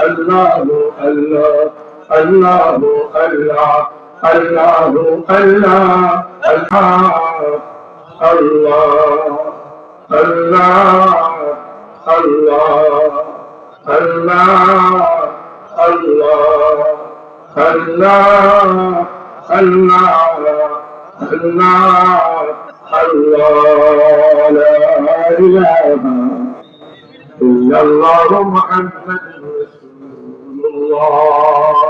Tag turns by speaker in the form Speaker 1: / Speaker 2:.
Speaker 1: اللہ اللہ اللہ اللہ اللہ اللہ اللہ اللہ اللہ اللہ اللہ اللہ Allah, Allah, Allah, Allah, la ilaha illallah Muhammadur Rasul. Allah.